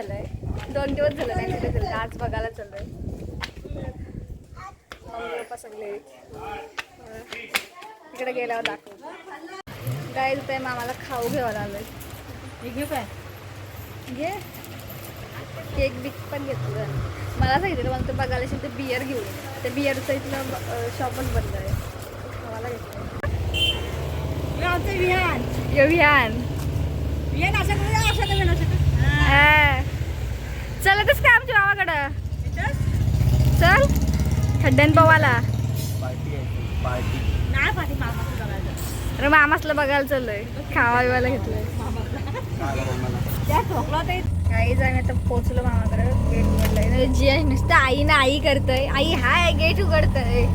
झालाय. दोन दिवस झालं नाही तिथे झालं आज बघायला चाललोय. मम्मी पप्पा सगळे. तिकडे गेल्यावर दाखव. काय ते मामाला खाऊ घ्यावं लागलंय घेऊ काय? घे. केक बिक पण घेतलं. मला सांगितलं मला तर बघायला असेल तर बियर घेऊ ते बियरचं इथलं शॉपच बंद आहे. खावायला घेतलं. विहान. विहान. विहान असं असं. हा. चलतच का आमच्या गावाकडं? चल. खड्ड्यान पवाला. अरे मामासला बघायला चाललोय. खावा बिवायला घेतलंय. काही जाऊन आता पोचलो मामाकडे. गेट उघडलंय. जी आहे नुसतं आई ना आई करतय. आई हाय गेट उघडतय.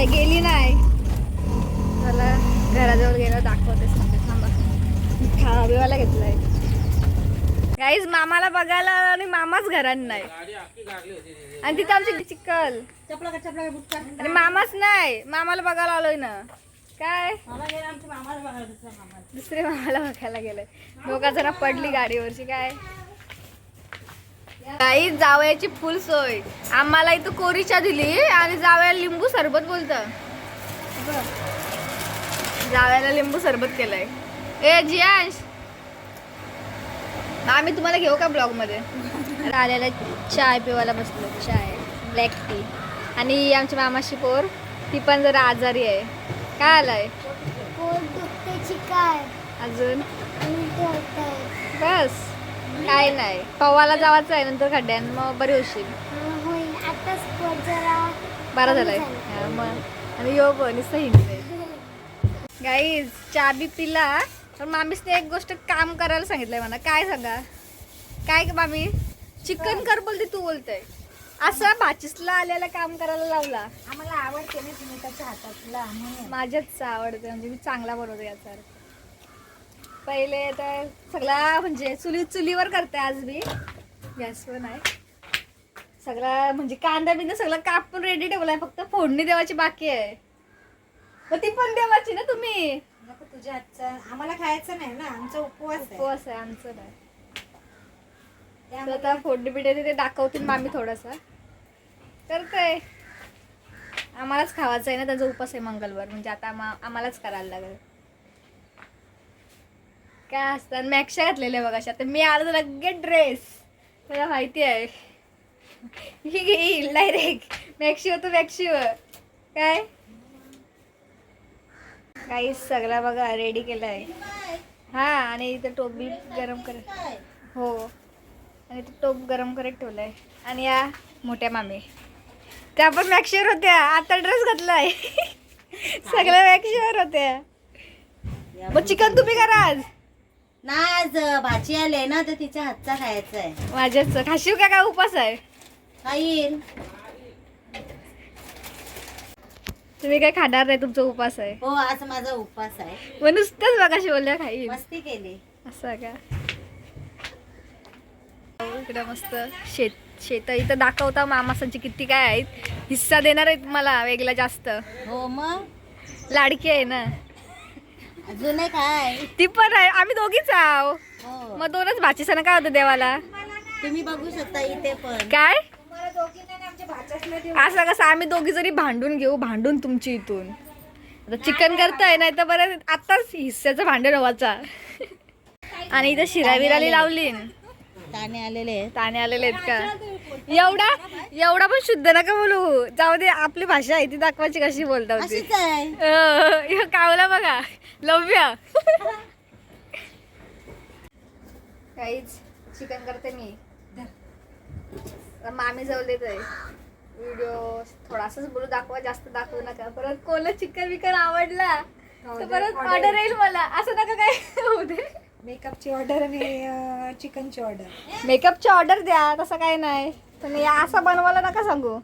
ए, गेली नाही मला घराजवळ गेलं दाखवतेस. थांबा. खावा बिवायला घेतलाय. गाईज मामाला बघायला आलो आणि मामाच घरात नाही. आणि तिथं आमची चिकल आणि मामाच नाही. मामाला बघायला आलोय ना. काय? दुसरे मामाला बघायला गेलोय. दोघा जण पडली गाडीवरची काय? काही जावयाची फुल सोय. आम्हाला इथं कोरीच्या दिली आणि जावयाला लिंबू सरबत बोलत. जावयाला लिंबू सरबत केलंय. ए जियांश. आम्ही तुम्हाला घेऊ का ब्लॉगमध्ये आलेला चाय पिवायला बसलो चाय ब्लॅक टी. आणि आमची मामाशी पोर ती पण जरा आजारी आहे. काय आलाय? पोट दुखते चिकार अजून? बस काय नाही. पवाला जावाचं आहे नंतर खड्ड्यान मग बरी होशील. हा, होईल. आताच पोट जरा बरा झालाय. झालं. हा, मग. आणि यो पण गाईज चहा बी पिला. तर मामीसने एक गोष्ट काम करायला सांगितलंय मला. काय सांगा? काय मामी? चिकन कर बोलते तू बोलतय. असं भाचीसला आलेला काम करायला लावला. आम्हाला आवडते ना तुम्ही त्याच्या हातातला म्हणून. माझ्याच आवडते म्हणजे मी चांगला बनवते याचा. अर्थ. पहिले तर सगळा म्हणजे चुली चुलीवर करते आज मी. गॅसवर नाही. सगळा म्हणजे कांदा बिंदा सगळं कापून रेडी ठेवलाय फक्त फोडणी देवाची बाकी आहे. मग ती पण देवाची ना तुम्ही? तुझ्या हातचा आम्हाला खायचं नाही ना आमचा उपवास आहे. उपवास आहे आमचं नाही. तर त्यामुळे आता फोडणी ते दाखवतील मामी थोडासा. करतय आम्हालाच खावायचं आहे ना त्याचा उपास आहे मंगळवार म्हणजे आता आम्हा- आम्हालाच करायला लागेल. काय असतात मॅक्शा घातलेल्या बघा अशा आता मी आलो तर लगेच ड्रेस मला माहिती आहे. ही घेईल डायरेक्ट मॅक्शिव तू मॅक्शिव काय? काही सगळा बघा रेडी केलाय. हा आणि इथं टोपी गरम कर हो. आणि तो टोप गरम करत ठेवलाय. आणि या मोठ्या मामी. त्या पण मॅक्शिवर होत्या. आता ड्रेस घातलाय. सगळ्या मॅक्शिवर होत्या. मग चिकन तुम्ही करा आज. नाही आज भाजी आले ना तर तिच्या हातचा खायचा आहे. माझ्याच. खाशीव का? काय उपास आहे? तुम्ही काय खाणार नाही तुमचा उपास आहे. हो आज माझा उपवास आहे. मग नुसतंच बघा बोलल्या खाईल मस्ती केली. असं का? इकडे मस्त शेत शेत इथं दाखवता मामासांची किती काय आहेत. हिस्सा देणार आहेत मला वेगळा जास्त. हो मग? लाडकी आहे ना. अजून एक काय ती पण आहे. आम्ही दोघीच आहो. हो. मग दोनच भाचीसणं काय होतं देवाला? तुम्ही बघू शकता इथे पण. काय? असं कसं आम्ही दोघी जरी भांडून घेऊ भांडून तुमची इथून. आता चिकन करताय नाही. तर बरं आताच हिस्स्याचं भांडण व्हायचा आणि इथं शिरा विराली लावली ताने आलेले आहेत. ताणे आलेले आहेत का एवढा एवढा पण शुद्ध नका बोलू. जाऊ दे आपली भाषा आहे ती दाखवायची कशी बोलता होती. कावला बघा लव्य काहीच चिकन करते मी. मामी जवळ देत आहे व्हिडिओ थोडासाच बोलू दाखवा जास्त दाखवू नका. परत कोणला चिकन विकन आवडला तर परत ऑर्डर येईल मला. असं नका काय होऊ दे. मेकअपची ऑर्डर आणि चिकनची ऑर्डर मेकअपची ऑर्डर द्या तसं काही नाही. या असं बनवायला नका सांगू.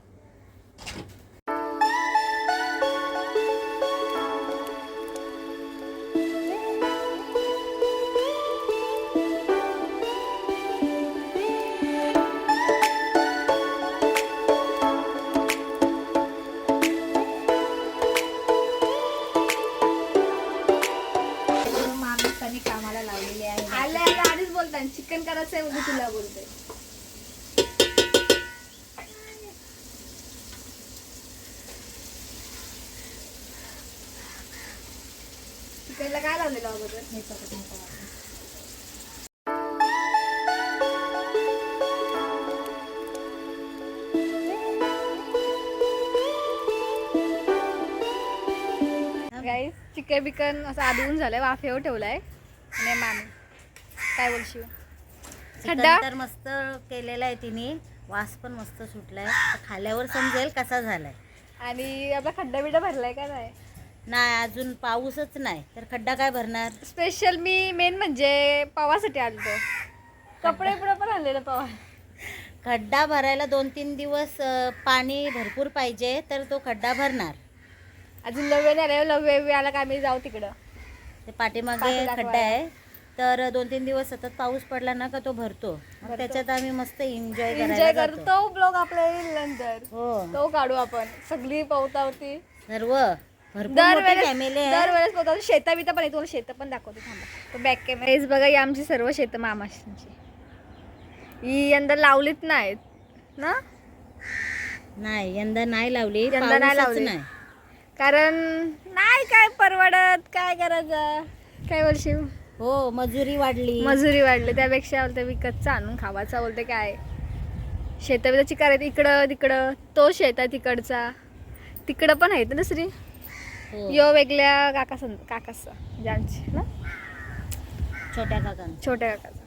त्याच्यामध्ये तुला बोलते त्याला काय लावलेलं अगोदर? चिकन बिकन असं आदळून झालंय वाफेवर ठेवलाय. आणि मामी काय बोलशील? खड्डा? तर मस्त केलेला आहे तिने. वास पण मस्त सुटलाय. खाल्यावर समजेल कसा झालाय. आणि आपला खड्डा बिड्डा भरलाय का नाही? नाही अजून पाऊसच नाही. तर खड्डा काय भरणार? स्पेशल मी मेन म्हणजे पवासाठी आलतो. कपडे बिपडे पण आणलेलं पवा. खड्डा भरायला दोन तीन दिवस पाणी भरपूर पाहिजे तर तो खड्डा भरणार. अजून लव्य नाही लव्य आला का आम्ही जाऊ तिकडं. ते पाठीमागे. खड्डा आहे. तर दोन तीन दिवस सतत पाऊस पडला ना का तो भरतो. मग त्याच्यात आम्ही मस्त एन्जॉय एन्जॉय करायला जातो. करतो ब्लॉग आपला येईल नंतर. हो. तो काढू आपण. सगळी पवतावरती सर्व. भरपूर फॅमिली आहे. दरवेळेस पवतावरती शेता बिता पण आहे तुम्हाला शेतं पण दाखवते थांबा. तो बॅक कॅमेरा हेच बघा ही आमची सर्व शेतं मामाशींची ही यंदा लावलीत नाहीत. ना? नाही यंदा नाही लावली. यंदा नाही पाऊसच लावली. नाही. कारण नाही काय परवडत. काय करायचं काय वर्षी हो मजुरी वाढली. मजुरी वाढली. त्यापेक्षा बोलते विकतचं आणून खावाचा बोलते काय? शेता बिताची करायचं. इकडं तिकडं. तो शेत आहे तिकडचा. तिकडं पण आहेत ना दुसरी? हो, यो वेगळ्या काका सं काकाचा. ज्यांची ना? छोट्या काकांना छोट्या काकाचा.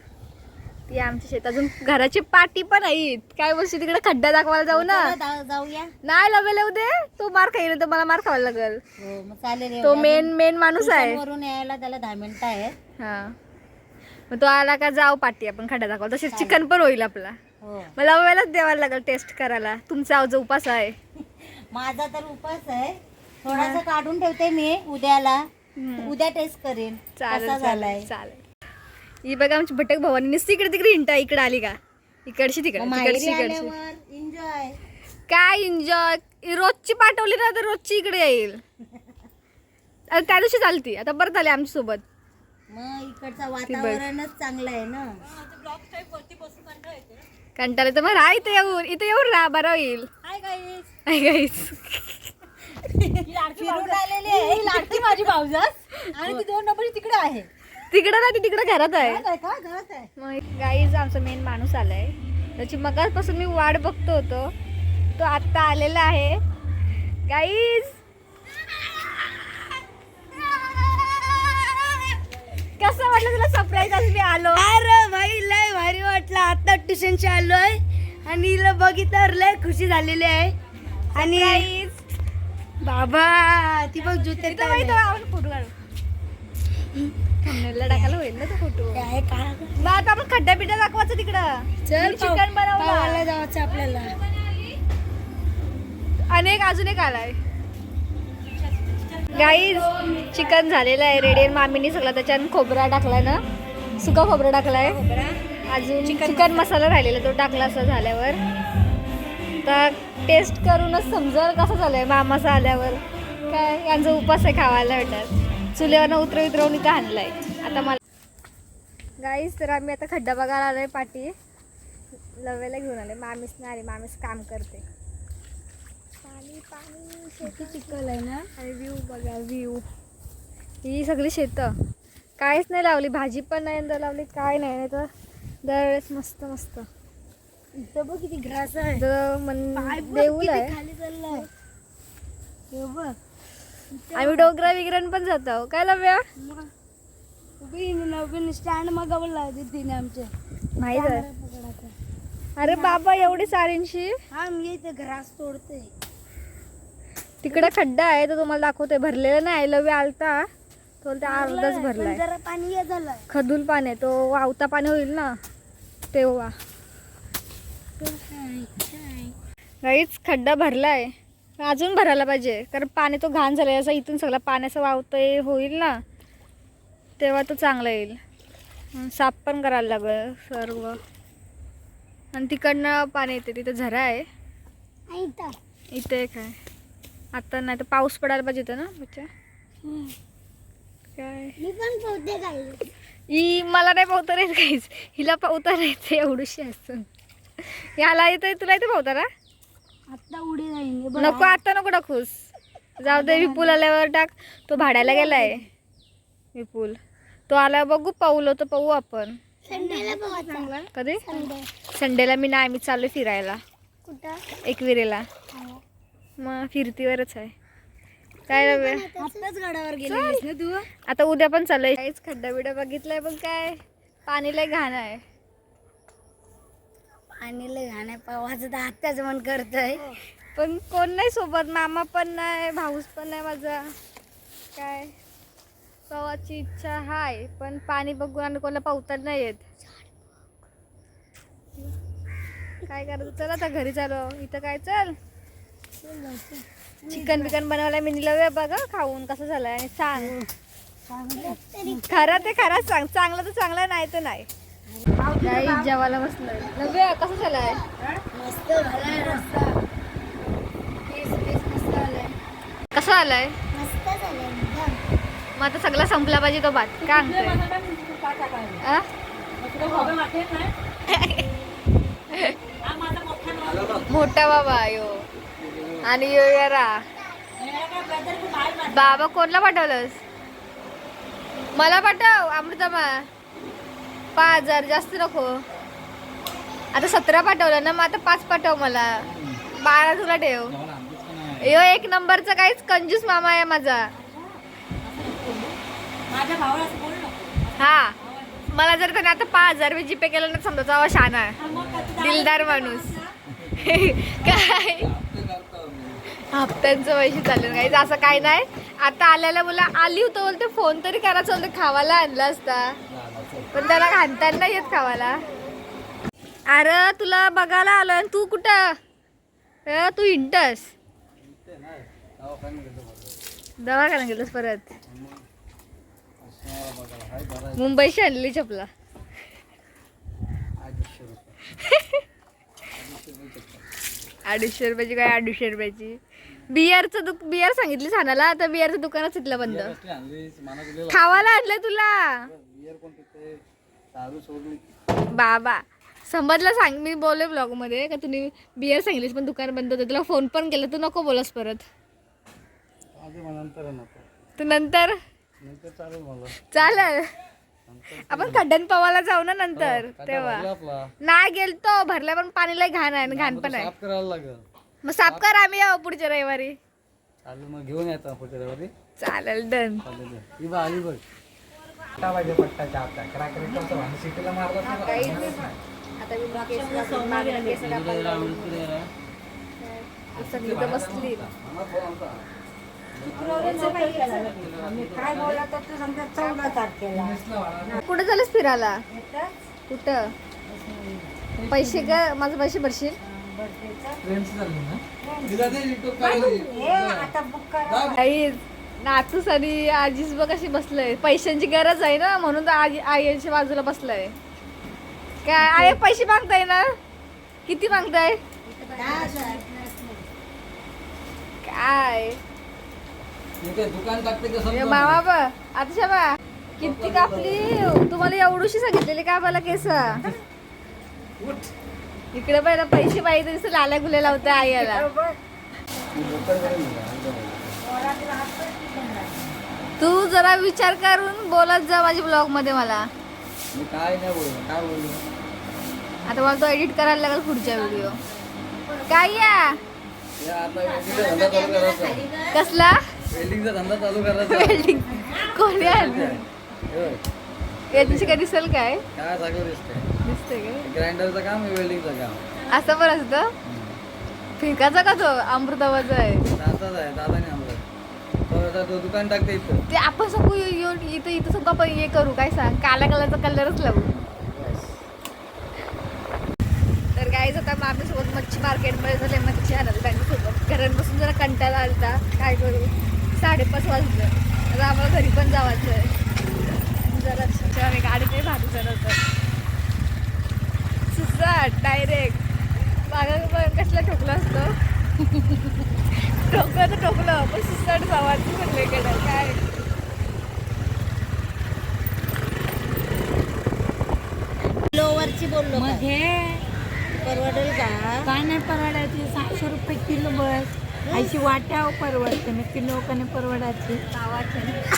ती आमच्या शेत. अजून घराची पाटी पण आहेत. काय बोलशी तिकडे खड्डा दाखवायला जाऊ ना. चला, जाऊया. नाही लवेल दे तो मार खाईल तर मला मार खावा लागेल. हो मग चालेल तो मेन मेन माणूस आहे. वरून यायला त्याला दहा मिनिटं आहेत. हा. मग तो आला का जाऊ पाटी आपण खड्डा दाखवायला तसेच चिकन पण होईल आपला. हो. मला वेळेलाच द्यावायला लागेल टेस्ट करायला. तुमचा जो उपास आहे. माझा तर उपास आहे. थोडासा काढून ठेवते मी उद्याला. उद्या टेस्ट करेन. चालेल कसा झालाय? चालेल. चालेल ही बघा आमची भटक भवानी नुसती इकडे तिकडे हिंटा इकडे आली का? इकडची तिकडे तिकडची इकडची एन्जॉय काय एन्जॉय रोजची पाठवली ना तर रोजची इकडे येईल. त्या दिवशी चालती. आता परत आली आमच्यासोबत मग इकडचं वातावरणच चांगलं आहे ना. कंटाळा तर मग राहा इथे येऊन. इथे येऊन राहा. बरं होईल. हाय गाईस हाय guys. फिरून आलेली आहे. लाडकी माझी भाऊजास. आणि ती दोन नंबर तिकडे आहे. तिकडं ना ती तिकडे घरात आहे. काय का? घरात आहे. मग गाईज आमचा मेन माणूस आलाय. त्याची मगाचपासून मी वाट बघतो होतो. तो आत्ता आलेला आहे. गाईज कसं वाटलं तुला सरप्राईज आज मी आलो? अरे भाई लय भारी वाटलं. आता ट्युशनच्या आलोय आणि हिला बघितल्यावर लय खुशी झालेली आहे. आणि बाबा ती बघ जुते फोटो काढू. टाकायला होईल ना तो फोटो. काय काय? मग आता आपण खड्डा बिड्डा दाखवायचं तिकडं. चल चिकन बनवलं पावाला जायचं आपल्याला. अनेक अजून एक आलाय. गाईज चिकन झालेलं आहे. रेडी मामीने सगळा. त्याच्यात खोबरा टाकलाय ना. सुका खोबरा टाकलाय. अजून चिकन मसाला. राहिलेला तो टाकला असं झाल्यावर. तर टेस्ट करूनच समजल कसं झालंय मामाचा आल्यावर. काय यांचा उपास आहे खावायला भेटणार चुलीवरनं उतरव उतरवून इथं आणलाय. आता मला गाईज तर आम्ही आता खड्डा बघायला आलोय पाठी. लवेला घेऊन आले मामीच नाही आली. मामीच काम करते. पाणी पाणी शेती चिकल आहे ना? आणि व्ह्यू बघा व्ह्यू ही सगळी शेतं. काहीच नाही लावली भाजी पण नाही यंदा लावली काय नाही. नाही तर दरवेळेस मस्त मस्त. इथं बघ किती घास आहे. तर मन देऊल आहे. खाली चाललाय. हे बघ. आम्ही डोंगरा विगरण पण जातो काय लव्या? नवीन स्टँड मागवला तिने आमचे. माहीत आहे. अरे बाबा एवढी सारींशी. हा मी इथे घरास तोडते. तिकडे खड्डा आहे तो तुम्हाला दाखवतोय. भरलेला नाही लव्य आलता. तो त्या अर्धाच भरलाय पाणी खदूल पाणी आहे, तो वावता पाणी होईल ना तेव्हा. गाईच खड्डा भरलाय. अजून भरायला पाहिजे कारण पाणी तो घाण झालाय असं इथून सगळा पाण्याचं वावतंय होईल ना. तेव्हा तो चांगला येईल. साफ पण करायला लागेल सर्व. आणि तिकडनं पाणी येते तिथं झरा आहे. इथे. काय आता नाही तर पाऊस पडायला पाहिजे होता ना बच्चा. काय? मी पण पोहते काय ही मला नाही पावता येत काहीच हिला पावता येते एवढीशी असून. ह्याला येतं तुला येते पावता ना? आता उडी जाईन नको आता नको टाकूस. जाऊ दे विपुल आल्यावर टाक. तो भाड्याला गेलाय. विपुल. तो आला बघू पाऊल तर पाहू आपण. संडेला कधी? संडे. संडेला मी नाही मी चालू फिरायला. कुठं? एकविरेला. मग फिरतीवरच आहे. काय ना तू. आता उद्या पण चालू काहीच खड्डा बिड्डा बघितलाय पण काय? पाणी लय घाण आहे. आणि लय घाण्या पावाचं तर आत्ताच मन करतय. पण कोण नाही सोबत. मामा पण नाही भाऊस पण नाही माझा. काय? पवाची इच्छा हाय पण पाणी बघून आणि कोणाला पावता नाही येत. काय करायचं? चल आता घरी चालू. इथं काय? चल. चिकन बिकन बनवायला मी निलवे बघा खाऊन कसं झालंय आणि सांग. खरं ते खरंच सांग चांगलं तर चांगलं नाही तर नाही. जेवायला बसलोय. नव्हे कसं झालंय? मस्त झालाय कसं आलंय मग आता सगळा संपला पाहिजे तो भात. काय आ? मोठा बाबा यो आणि यो यारा. बाबा कोणला पाठवलंस? मला पाठव अमृतमा. पाच हजार जास्त नको. आता सतरा पाठवलं ना मग आता पाच पाठव मला. बारा तुला ठेव. यो एक नंबरचा काहीच कंजूस मामा आहे माझा. हा. मला जर त्याने आता पाच हजार रुपये जीपे केलं ना समजा शाना. आहे दिलदार माणूस. काय? हप्त्यांचं पैसे चालले काही असं काय नाही. आता आल्याला मला आली होतं बोलते फोन तरी करायचं होतं खावायला आणला असता. पण त्याला घालताना येत खावायला. अरे तुला बघायला आलोय तू कुठं? अ, तू इंटस. दवाखाना गेलोस परत. मुंबईशी आणली चपला. अडीचशे रुपयाची काय अडीचशे रुपयाची? बियरचं दुक बियर सांगितली सानाला आता बियरचं दुकानच तिथलं बंद. खावायला आणलंय तुला? बाबा समजलं सांग मी बोलले ब्लॉगमध्ये का तुम्ही बियर सांगितलीस पण दुकान बंद होतं. तुला फोन पण केलं तू नको बोलस परत. तू नंतर? चालेल आपण खड्ड्यान पवायला जाऊ ना नंतर तेव्हा. नाही गेलतो भरल्या पण पाणी लय घाण आहे आणि घाण पण आहे. करायला लागेल. मग साफ कर आम्ही येऊ पुढच्या रविवारी. चालेल मग घेऊन येतो पुढच्या रविवारी. चालेल डन चालेल बा आली बघ पट्टा पाहिजे पट्टाच्या आपल्या कराकरी करतो आणि सिटीला मारला आता मी केस कापून, मागं केस कापायला सगळी तर बसली. कुठं झालंस फिरायला? कुठं? पैसे का माझं पैसे भरशील? नातूस आणि आजीस बघ कशी बसलंय. पैशांची गरज आहे ना म्हणून तर आजी आईच्या बाजूला बसलाय. काय आई पैसे मागताय ना? किती मागताय? काय? दुकान टाकते कसं मामा बा आता शबा किती कापली? तुम्हाला एवढूशी सांगितलेली का मला केस? इकडे पहिला पैसे पाहिजे तसं लाल्या गुल्या लावते आई तू जरा विचार करून बोलत जा माझ्या ब्लॉगमध्ये मला काय नाही काय आता मला तो एडिट करायला लागेल पुढच्या व्हिडिओ काय या कसला? वेल्डिंगचा धंदा चालू करायचा. वेल्डिंग कोणी आणलं? हे बघ, या दिवशी काय दिसेल काय? काय दिसतंय काय? ग्राइंडरचं काम आहे वेल्डिंगचं काम. असं पण असतं? फिरकाचा का तो? अमृतावाचा आहे. दादाच आहे दादाने आम्हाला तो आता तो दुकान टाकते इथं. ते आपण सगळं येऊन इथं इथं सगळं आपण हे करू काय सांग? काल्या कलरचा कलरच लावू. तर काहीच आता मग आमच्यासोबत मच्छी मार्केटमध्ये झाले मच्छी आणायला. त्यांच्यासोबत घरात बसून जरा कंटाळा आलता. काय करू? साडेपाच वाजलं. आता आम्हाला घरी पण जावायचं आहे जरा आम्ही गाडीतही भाजी चालवतो सुसाट डायरेक्ट मागं पण कसला ठोकला असतो? ठोकलं तर ठोकलं पण सुसाट जावायचं म्हणलं इकडं. काय? लोवरची बोललो? हे परवडेल का? काय नाही परवडायची सहाशे रुपये किलो बस. अशी वाटाव परवडते नक्की लोकांना परवडायची.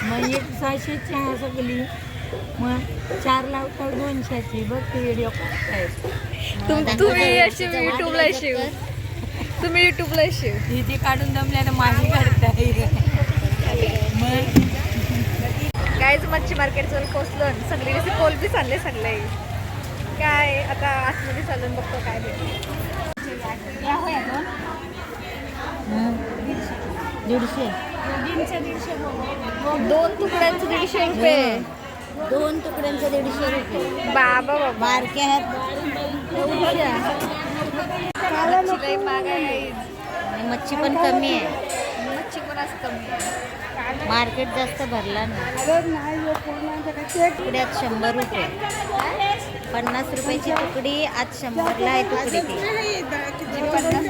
मग एक सहाशे चहा सगळी. मग चार लावता दोनशेची. बघ ते व्हिडिओ तुम- तुम्ही अशी युट्यूबला शिव. तुम्ही युट्यूबला शिव. तिथे काढून जमल्यानं माझी काढताय. मग कायच मच्छी मार्केट जवळ पोहोचलो आणि सगळे कसे कोलबीच आणले सगळे. काय आता आतमध्ये चालून बघतो काय भेटतं. दीडशे. दोन तुकड्यांचे दीडशे रुपये. दोन तुकड्यांचे दीडशे रुपये. बाबा बाबा. बारके आहेत. महाग आहे. आणि मच्छी पण कमी आहे. मच्छी पण असं कमी आहे. मार्केट जास्त भरला नाही. तुकड्यात शंभर रुपये. पन्नास रुपयाची तुकडी आज शंभरला आहे तुकडी ती. पन्नास.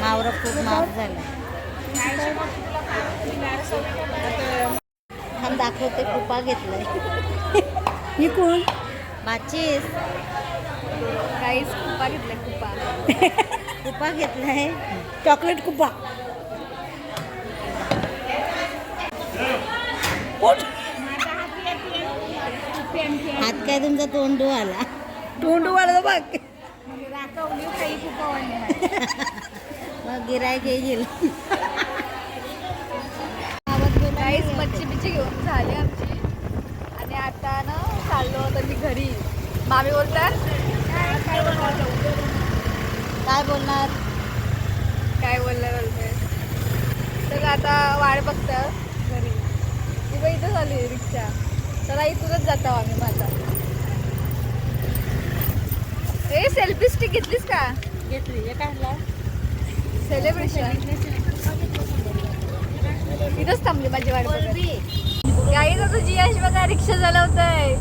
मावरं खूप महाग झालं. थांब दाखवते कुपा घेतलाय. ही कोण? माचीस. काहीच कुपा घेतलाय कुपा कुपा घेतलाय. चॉकलेट कुपा हात काय तुमचा तोंडू आला तोंड वाढलं बघ. मग गिरायक येईल बिच्छी घेऊन झाली आमची. आणि आता ना चाललो होतो मी घरी. मामी बोलतात? काय बोलणार? काय बोलणार काय बोलणार बोलते तर आता वाट बघतं घरी. ती बाई इथं झाली रिक्षा. चला इथूनच जातो आम्ही माझा ए सेल्फी स्टिक घेतलीस का? घेतली. सेलिब्रेशन इथंच थांबली माझी वाट गाईच आता यश बघा रिक्षा चालवत आहे